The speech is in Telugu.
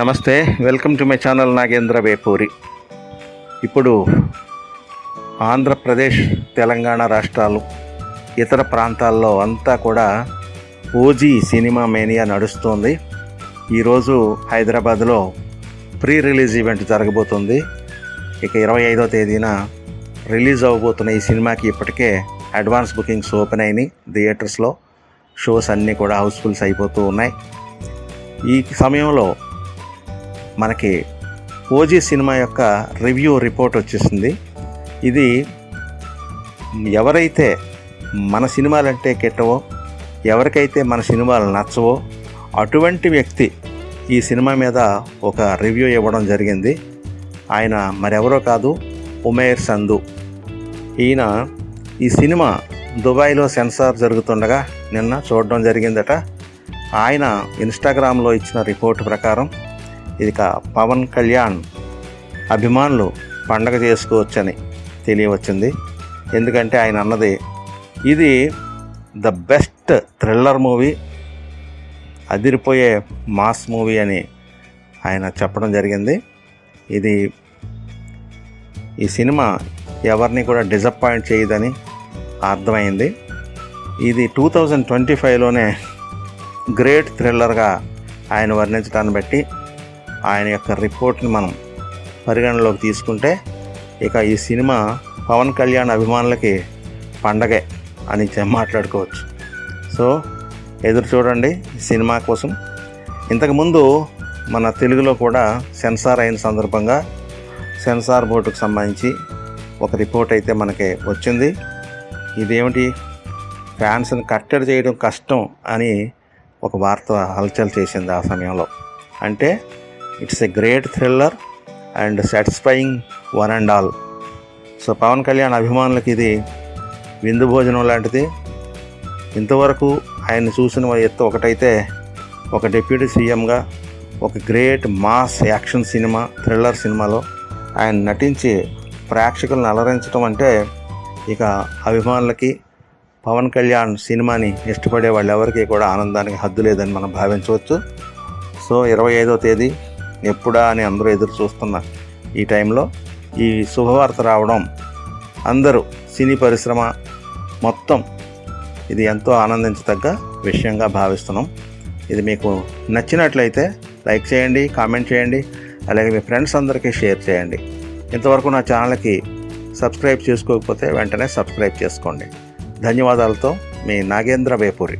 నమస్తే welcome to my channel Nagendra Vepuri. ఇప్పుడు ఆంధ్రప్రదేశ్ తెలంగాణ రాష్ట్రాలు ఇతర ప్రాంతాల్లో అంతా కూడా ఓజీ సినిమా మేనియా నడుస్తుంది. ఈరోజు హైదరాబాద్లో ప్రీ రిలీజ్ ఈవెంట్ జరగబోతుంది. ఇక ఇరవై ఐదో తేదీన రిలీజ్ అవ్వబోతున్న ఈ సినిమాకి ఇప్పటికే అడ్వాన్స్ బుకింగ్స్ ఓపెన్ అయినాయి థియేటర్స్లో. షోస్ అన్నీ కూడా హౌస్ఫుల్స్ అయిపోతూ ఉన్నాయి. ఈ సమయంలో మనకి ఓజీ సినిమా యొక్క రివ్యూ రిపోర్ట్ వచ్చేసింది. ఇది ఎవరైతే మన సినిమాలంటే కెట్టవో ఎవరికైతే మన సినిమాలు నచ్చవో అటువంటి వ్యక్తి ఈ సినిమా మీద ఒక రివ్యూ ఇవ్వడం జరిగింది. ఆయన మరెవరో కాదు ఉమేర్ సంధు. ఈయన ఈ సినిమా దుబాయ్లో సెన్సార్ జరుగుతుండగా నిన్న చూడడం జరిగిందట. ఆయన ఇన్స్టాగ్రామ్లో ఇచ్చిన రిపోర్ట్ ప్రకారం ఇది పవన్ కళ్యాణ్ అభిమానులు పండగ చేసుకోవచ్చని తెలియవచ్చింది. ఎందుకంటే ఆయన అన్నది ఇది ద బెస్ట్ థ్రిల్లర్ మూవీ అదిరిపోయే మాస్ మూవీ అని ఆయన చెప్పడం జరిగింది. ఇది ఈ సినిమా ఎవరిని కూడా డిసప్పాయింట్ చేయదని అర్థమైంది. ఇది టూ థౌజండ్ ట్వంటీ ఫైవ్లోనే గ్రేట్ థ్రిల్లర్గా ఆయన వర్ణించడాన్ని బట్టి ఆయన యొక్క రిపోర్ట్ని మనం పరిగణలోకి తీసుకుంటే ఇక ఈ సినిమా పవన్ కళ్యాణ్ అభిమానులకి పండగే అని మాట్లాడుకోవచ్చు. సో ఎదురు చూడండి సినిమా కోసం. ఇంతకుముందు మన తెలుగులో కూడా సెన్సార్ అయిన సందర్భంగా సెన్సార్ బోర్డుకు సంబంధించి ఒక రిపోర్ట్ అయితే మనకి వచ్చింది. ఇదేమిటి? ఫ్యాన్స్ని కట్టడి చేయడం కష్టం అని ఒక వార్త హల్చల్ చేసింది ఆ సమయంలో. అంటే it's a great thriller and satisfying one and all. So Pawan Kalyan అభిమానులకి ఇది విందు భోజనం లాంటిది. ఇంతవరకు ఆయన చూసిన ఎత్తు ఒకటైతే ఒక డిప్యూటీ సీఎంగా ఒక great mass action cinema thriller సినిమాలో ఆయన నటించి ప్రేక్షకులను అలరించడం అంటే ఇక అభిమానులకి పవన్ కళ్యాణ్ సినిమాని ఇష్టపడే వాళ్ళు ఎవరికి కూడా ఆనందానికి హద్దు లేదని మనం భావించవచ్చు. సో ఇరవై ఐదో తేదీ ఎప్పుడా అని అందరూ ఎదురు చూస్తున్న ఈ టైంలో ఈ శుభవార్త రావడం అందరూ సినీ పరిశ్రమ మొత్తం ఇది ఎంతో ఆనందించదగ్గ విషయంగా భావిస్తున్నాం. ఇది మీకు నచ్చినట్లయితే లైక్ చేయండి కామెంట్ చేయండి అలాగే మీ ఫ్రెండ్స్ అందరికీ షేర్ చేయండి. ఇంతవరకు నా ఛానల్కి సబ్స్క్రైబ్ చేసుకోకపోతే వెంటనే సబ్స్క్రైబ్ చేసుకోండి. ధన్యవాదాలతో మీ నాగేంద్ర వేపూరి.